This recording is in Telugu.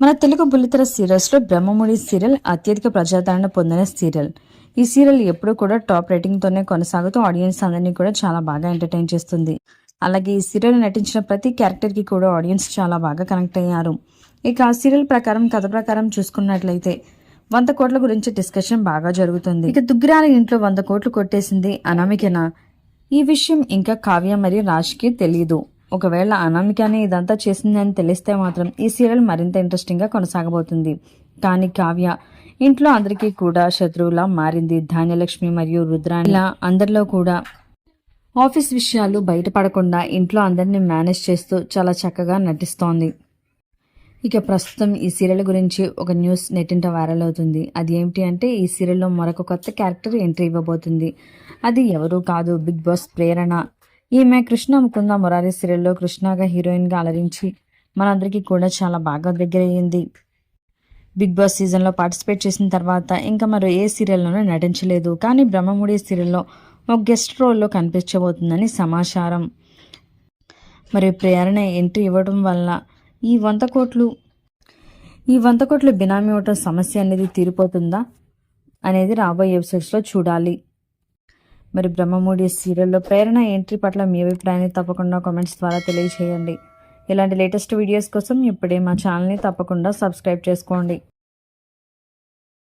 మన తెలుగు బుల్లితెర సీరియల్స్లో బ్రహ్మముడి సీరియల్ అత్యధిక ప్రజాదరణ పొందిన సీరియల్. ఈ సీరియల్ ఎప్పుడూ కూడా టాప్ రేటింగ్తోనే కొనసాగుతూ ఆడియన్స్ అందరినీ కూడా చాలా బాగా ఎంటర్టైన్ చేస్తుంది. అలాగే ఈ సీరియల్ నటించిన ప్రతి క్యారెక్టర్కి కూడా ఆడియన్స్ చాలా బాగా కనెక్ట్ అయ్యారు. ఇక ఆ సీరియల్ ప్రకారం కథ ప్రకారం చూసుకున్నట్లయితే వంద కోట్ల గురించి డిస్కషన్ బాగా జరుగుతుంది. ఇక దుగ్గిరాల ఇంట్లో వంద కోట్లు కొట్టేసింది అనామికనా? ఈ విషయం ఇంకా కావ్య మరియు రాజ్కి తెలియదు ఒకవేళ అనామికనే ఇదంతా చేసింది అని తెలిస్తే మాత్రం ఈ సీరియల్ మరింత ఇంట్రెస్టింగ్గా కొనసాగబోతుంది. కానీ కావ్య ఇంట్లో అందరికీ కూడా శత్రువులా మారింది. ధాన్యలక్ష్మి మరియు రుద్రాణిలా అందరిలో కూడా ఆఫీస్ విషయాలు బయటపడకుండా ఇంట్లో అందరినీ మేనేజ్ చేస్తూ చాలా చక్కగా నటిస్తోంది. ఇక ప్రస్తుతం ఈ సీరియల్ గురించి ఒక న్యూస్ నెట్టింట వైరల్ అవుతుంది. అది ఏమిటి అంటే ఈ సీరియల్లో మరొక కొత్త క్యారెక్టర్ ఎంట్రీ ఇవ్వబోతుంది. అది ఎవరూ కాదు బిగ్ బాస్ ప్రేరణ. ఈమె కృష్ణ ముకుంద మురారి సీరియల్లో కృష్ణగా హీరోయిన్గా అలరించి మనందరికీ కూడా చాలా బాగా దగ్గరయ్యింది. బిగ్ బాస్ సీజన్లో పార్టిసిపేట్ చేసిన తర్వాత ఇంకా మరో ఏ సీరియల్లోనూ నటించలేదు. కానీ బ్రహ్మముడి సీరియల్లో ఒక గెస్ట్ రోల్లో కనిపించబోతుందని సమాచారం. మరి ప్రేరణ ఎంట్రీ ఇవ్వడం వల్ల ఈ వంద కోట్లు ఈ వంద కోట్లు బినామీ ఓటర్ సమస్య అనేది తీరిపోతుందా అనేది రాబోయే ఎపిసోడ్స్లో చూడాలి. మరి బ్రహ్మమూడి సీరియల్లో ప్రేరణ ఎంట్రీ పట్ల మీ అభిప్రాయాన్ని తప్పకుండా కామెంట్స్ ద్వారా తెలియజేయండి. ఇలాంటి లేటెస్ట్ వీడియోస్ కోసం ఇప్పుడే మా ఛానల్ని తప్పకుండా సబ్స్క్రైబ్ చేసుకోండి.